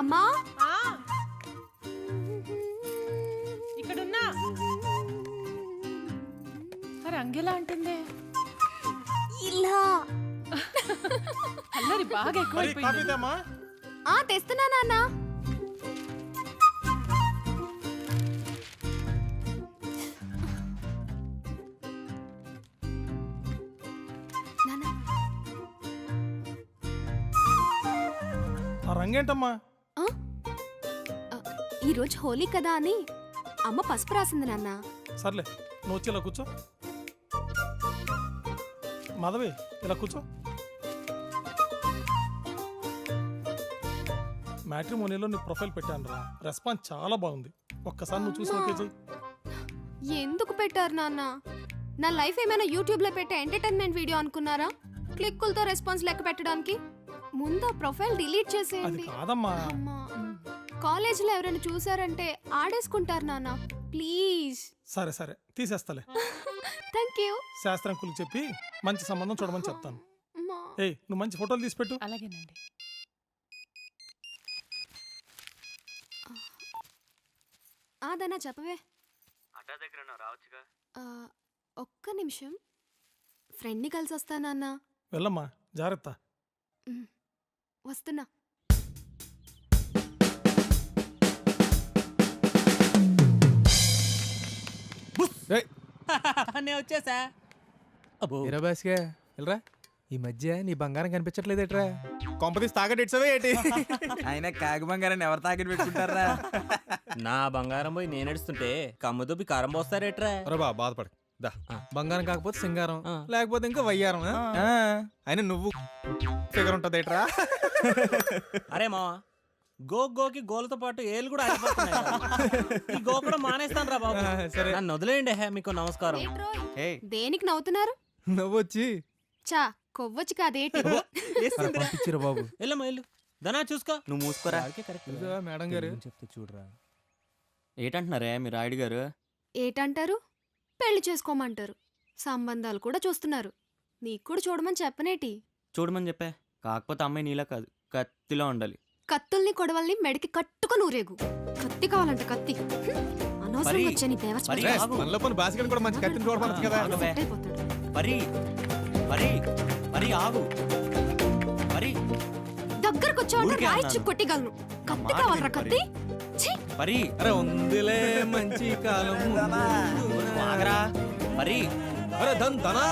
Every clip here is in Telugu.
అమ్మా. ఆ, ఇక్కడున్నా. మరి అంగెలా అంటుందే? ఇలా. అల్లరి బాగా ఎక్కువైపోయింది. తెమ్మా. ఆ తెస్తున్నా నాన్న నాన్న. ఆ రంగేంటమ్మా? ఈరోజు హోలీ కదా అని అమ్మ పసుపు రాసింది నాన్న. సర్లే నువ్వు వచ్చి ఇలా కూర్చో. మాధవి ఇలా కూర్చో. మ్యాట్రిమోనీలో నీ ప్రొఫైల్ పెట్టాను రా. రెస్పాన్స్ చాలా బాగుంది. ఒక్కసారి నువ్వు చూసి ఓకే చెయ్యి. ఎందుకు పెట్టారు నాన్న? నా లైఫ్ ఏమైనా యూట్యూబ్లో పెట్టే ఎంటర్టైన్మెంట్ వీడియో అనుకున్నారా? క్లిక్కులతో రెస్పాన్స్ లెక్క పెట్టడానికి? ముందు ప్రొఫైల్ డిలీట్ అది చేసేయండి కాదమ్మా. అమ్మా. కాలేజీలో ఎవరైనా చూసారంటే ఆడేసుకుంటారు నాన్న. ప్లీజ్. సరే సరే. తీసేస్తలే. Thank you. శాస్త్రంకులకు చెప్పి మంచి సంబంధం చూడమని చెప్తాను. అమ్మా. ఏయ్ నువ్వు మంచి ఫోటోలు తీసి పెట్టు అలాగేనండి ఆదనా చెప్పవే. అడ్డా దగ్గర రావచ్చుగా. ఆ, ఒక్క నిమిషం. ఫ్రెండ్ని కలిసి వస్తానన్న వెళ్ళమ్మా జాగ్రత్త. వస్తున్నా. నేను వచ్చేసా. అబ్బో. ఏరా బాస్గా వెళ్ళరా? ఈ మధ్య నీ బంగారం కనిపించట్లేదేట్రా? కొంపతీసి తాగడెట్సవే ఏంటి? ఆయన కాకి బంగారాన్ని ఎవరు తాకిటి పెట్టుకుంటారా? నా బంగారం పోయి నేను ఎడుస్తుంటే కమ్ము దుబ్బి కారం పోస్తారేట్రా? అరే బా బాధపడ దా. బంగారం కాకపోతే సింగారం. లేకపోతే ఇంకా వయ్యారం ఆ? ఆ, అయినా నువ్వు ఫిగర్ ఉంటుంది ఏట్రా అరే మావా గో గోకి గోలతో పాటు ఏలు కూడా ఆగిపోతున్నాయి. ఈ గో కూడా మానేస్తాను రా బాబు. సరే. నన్ను వదిలేయండి హే మీకు నమస్కారం. దేనికి నవ్వుతున్నారు? నవ్వొచ్చి. చా కొవ్వొచ్చు కాదేటి పంపించిరా బాబు. వెళ్ళమ్మా వెళ్ళు. ధనా చూసుకో. నువ్వు మూసుకోరా. మేడం గారు. చెప్తే చూడరా. ఏటంటున్నారే మీరు రాయుడు గారు? ఏటంటారు? పెళ్ళి చేసుకోమంటారు. సంబంధాలు కూడా చూస్తున్నారు. నీకు కూడా చూడమని చెప్పనేటి? చూడమని చెప్పే. కాకపోతే అమ్మాయి నీలా కాదు కత్తిలో ఉండాలి. కత్తుల్ని కొడవల్ని మెడకి కట్టుకొని ఊరేగు. కత్తి కావాలంట కత్తి. అనవసరం. మనలో పని కూడా మంచి కత్తిని చూడపడచ్చు కదా. ఆగు. దగ్గరకు వచ్చావంటే ఊరికే అన్నాను. కొట్టిగలను కత్తి మాట కావాలరా విను కత్తి? ఛీ! మరి. అరే ఉందిలే మంచి కాలం నువ్వు ఆగరా. మరి. అరే దన్ దనా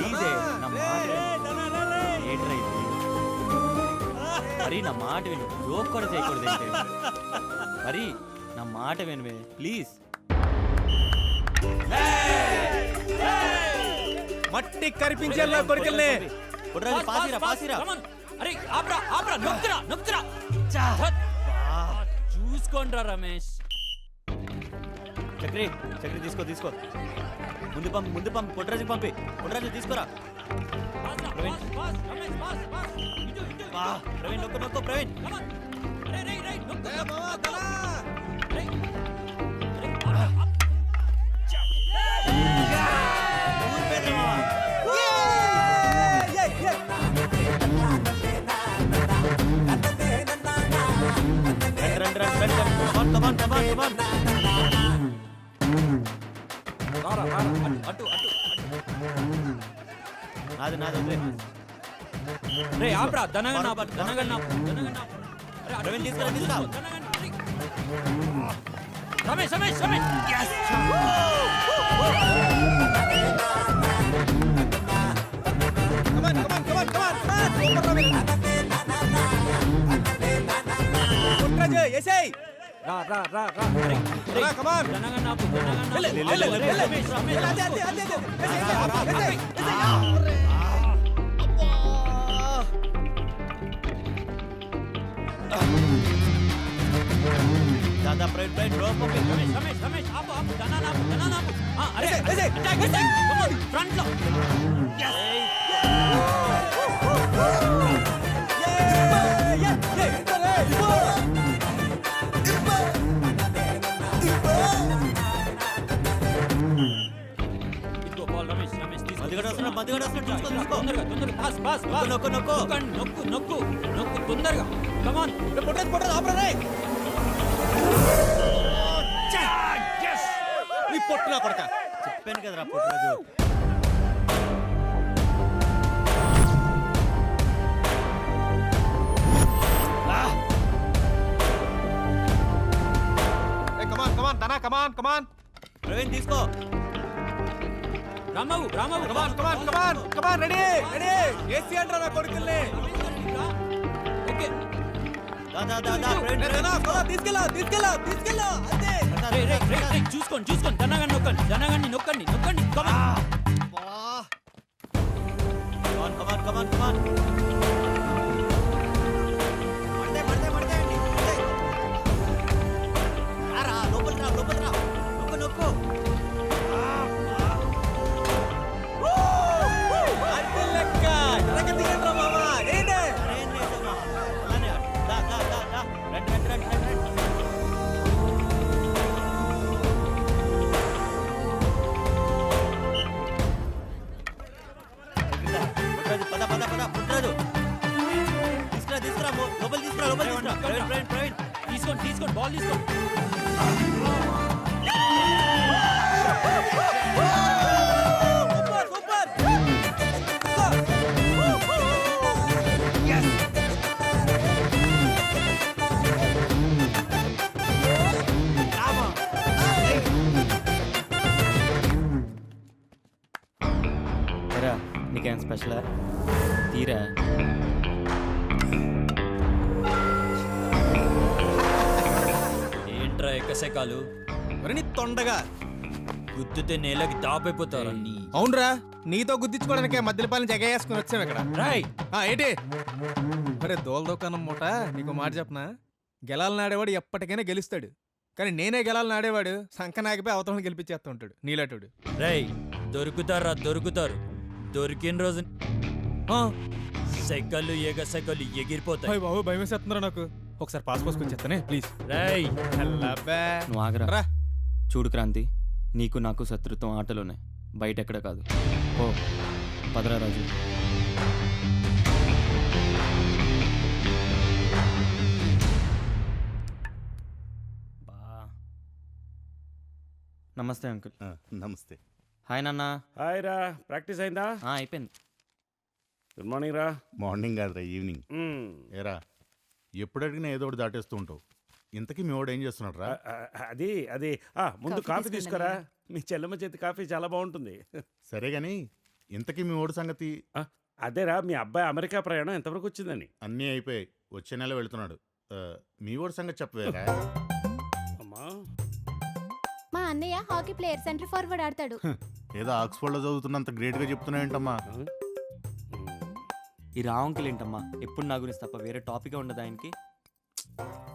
ప్లీజే నా మాట. విను. ఏంట్రా ఇది? మరి నా మాట విను. జోక్ కూడా చేయకూడదు ఏంటి? మరి నా మాట వినువే ప్లీజ్. మట్టి కరిపించేలా పాసిరా పాసిరా. అరే ఆప్రా ఆప్రా నొక్కురా నొక్కురా. చూసుకోండిరా రమేష్. చక్రి చక్రి తీసుకో తీసుకో. ముందు పంపి ముందు పంపి పుట్రాజు పంపి పుట్రాజు తీసుకోరా ప్రవీణ్ నొక్కు నొక్కు ప్రవీణ్. రండి, రండి, రండి, రండి, రండి. Come on, come on, come on, come on. అటు నాది నాది వదిలే. రే ఆప్రా ధనగన్ ఆపు తీసుకురా తీసుకురా. ధనగన్ రమేష్ రమేష్. రమేష్ రా రా రా రా ధనగన్ ఆపు ధనగన్ ఆపు రమేష్ రమేష్ దాదా ప్రవీణ్ ప్రవీణ్ రో పంపి రమేష్ రమేష్ రమేష్ ఆపు ఆపు ఆపు ఆపు అరే ఫ్రంట్లో పాస్ నొక్కు నొక్కు. నొక్కు నొక్కు నొక్కు తొందరగా. కమాన్ పొట్టేది పొట్టేది ఆపరా నీ పొట్టినా కొడక చెప్పాను కదరా Puttaraju come on come on Dhana come on come on Praveen తీసుకో. Rambabu Rambabu come on come on come on come on ready ready AC అంటారా నా కొడుకుల్ని? ఓకే. దా దా దా దా ప్రవీణ్ రే, ధనా, ధనా, తీసుకెళ్ళు తీసుకెళ్ళు తీసుకెళ్ళు అంతే. రే రే రే రే చూసుకోండి చూసుకోండి ధనగాన్ని నొక్కండి ధనగాన్ని నొక్కండి నొక్కండి come on come on come on come on special తీరా ఏంట్రా ఎక్కసెకాలు మరి నీ తొండగా. గుద్దుతే నేలకి తాపైపోతారా నీ. అవునరా నీతో గుద్దించుకోవడానికే మధ్యపాలెం జగ వేసుకుని వచ్చాం ఇక్కడ. రాయ్. ఆ, ఏంటి? మరి దోల దుకాణం మూట నీకు మాట చెప్పనా? గెలాలను ఆడేవాడు ఎప్పటికైనా గెలుస్తాడు. కానీ నేనే గెలాలను ఆడేవాడు సంకనాగిపోయి అవతలను గెలిపించేస్తూ ఉంటాడు నీలాటుడు. రేయ్ దొరుకుతారా దొరుకుతారు. దొరికిన రోజు సైకిళ్ళు ఎగ సైకిళ్ళు ఎగిరిపోతాయి. బాబు భయం వేసేస్తున్నారా నాకు? ఒకసారి పాస్ పోసుకొని చెప్తానే ప్లీజ్. రేయ్ నువ్వు ఆగరా. రా. చూడు క్రాంతి నీకు నాకు శత్రుత్వం ఆటలోనే బయట ఎక్కడ కాదు. ఓ పదరా రాజు. బా. నమస్తే అంకుల్. నమస్తే. హాయ్ నాన్న. హాయ్ రా ప్రాక్టీస్ అయిందా? ఆ, అయిపోయింది. గుడ్ మార్నింగ్ రా. మార్నింగ్ కాదురా ఈవినింగ్. మ్మ్. ఏరా ఎప్పుడు అడిగినా ఏదో ఒకటి దాటేస్తూ ఉంటావు. ఇంతకీ మీ వాడు ఏం చేస్తున్నాడు రా? అది అది. ఆ, ముందు కాఫీ తీసుకురా. మీ చెల్లెమ్మ చేతి కాఫీ చాలా బాగుంటుంది. సరే గాని ఇంతకీ మీ వాడు సంగతి? ఆ, అదేరా మీ అబ్బాయి అమెరికా ప్రయాణం ఎంతవరకు వచ్చిందని. అన్నీ అయిపోయాయి. వచ్చే నెల వెళ్తున్నాడు. ఆ, మీ వాడు సంగతి చెప్పవేరా? అమ్మా. మా అన్నయ్య హాకీ ప్లేయర్ సెంటర్ ఫార్వర్డ్ ఆడతాడు. ఏదో ఆక్స్ఫర్డ్లో చదువుతున్నంత గ్రేట్గా చెప్తున్నావేంటమ్మా ఆ? మ్మ్. ఈ రా అంకుల్ ఏంటమ్మా? ఎప్పుడు నా గురించి తప్ప వేరే టాపిక్ ఉండదు ఆయనకి?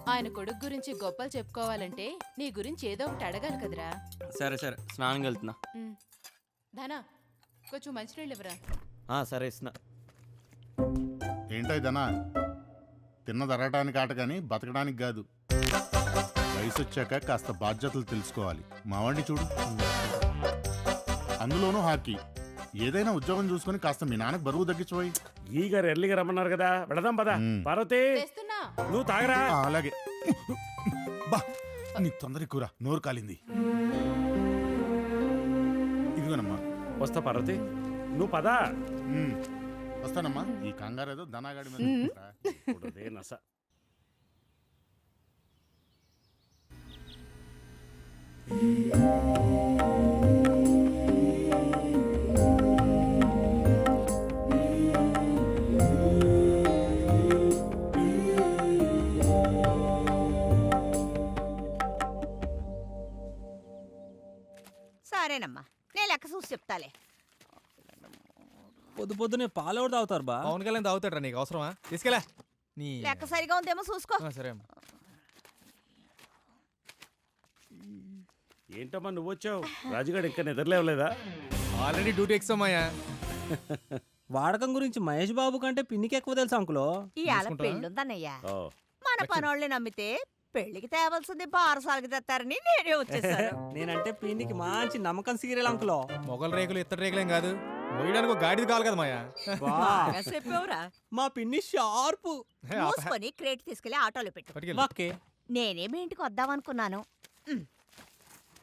ఆయన కొడుకు గురించి గొప్పలు చెప్పుకోవాలంటే నీ గురించి ఏదో ఒకటి అడగాలి కదరా. సరే సరే. స్నానంకి వెళ్తున్నా ధనా కొంచెం మంచినీళ్ళు ఇవ్వరా? ఆ, సరే ఇస్తున్నా. ఏంటో ఇదనా తిన్నది అరగటానికి ఆట కానీ బతకడానికి కాదు. వయసు వచ్చాక కాస్త బాధ్యతలు తెలుసుకోవాలి. మావాడిని చూడు. అందులోనూ హాకీ. ఏదైనా ఉద్యోగం చూసుకొని కాస్త మీ నాన్నకు బరువు తగ్గించిపోయి ఈ గారు ఎర్లీగా రమ్మన్నారు కదా. వెళదాం పదా. పార్వతి! తెస్తున్నా. నువ్వు తాగరా. ఆ, అలాగే. బా నీకు తొందర ఎక్కువరా నోరు కాలింది. ఇదిగోనమ్మా. వస్తా పార్వతి. నువ్వు పదా. ఉమ్. వస్తానమ్మా. ఈ కంగారు ఏదో ధనాగాడి మీద ఉంటుందిరా. నస. సరేనమ్మా నేను లెక్క చూసి చెప్తాలే. పొద్దు పొద్దునే పాలు ఎవరు తాగుతారు బా? పవన్ కళ్యాణ్ తాగుతాడు నీకు అవసరమా? తీసుకెళ్ళా. నీ లెక్క సరిగా ఉందేమో చూసుకో. ఆ, సరే ఏంటమ్మా నువ్వు వచ్చావు? రాజుగాడు ఇంకా నిద్రలేవలేదా ఆల్రెడీ డ్యూటీ ఎక్సామ్ అయ్యా. వాడకం గురించి మహేష్ బాబు కంటే పిన్నికి ఎక్కువ తెలుసు అంకులో? ఈ ఆల మన పనోళ్ళని నమ్మితే పెళ్ళికి తేవాల్సింది బారసాలకి తెస్తారని నేనే వచ్చేసాను. నేనంటే పిన్నికి మంచి నమ్మకం సీరియల్ అంకులో. మొగల రేకులు ఇత్తడి రేకులేం కాదు. మోయడానికి ఒక గాడిది కావాలి కదా మాయా. బాగా చెప్పావురా. మా పిన్ని షార్పు. హే, ఆప- మూసుకొని క్రేట్ తీసుకెళ్ళి ఆటోలో పెట్టు. పట్టుకెళ్ళు. ఓకే నేనే మీ ఇంటికి వద్దామనుకున్నాను. మ్.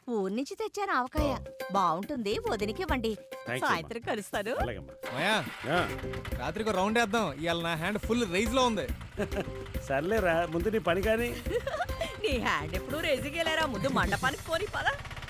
ఊరి నుంచి తెచ్చాను ఆవకాయ. బాగుంటుంది వదినికి ఇవ్వండి. Thank you, సాయంత్రం కలుస్తాను. అలాగమ్మా. మాయా ఆ, రాత్రికి ఒక రౌండ్ వేద్దాం. ఇవాళ నా హ్యాండ్ ఫుల్ రైజ్లో ఉంది. సర్లేరా ముందు నీ పని కానీ. నీ హ్యాండ్ ఎప్పుడు రేజిగేలేరా ముందు మండపానికి పోని పదా.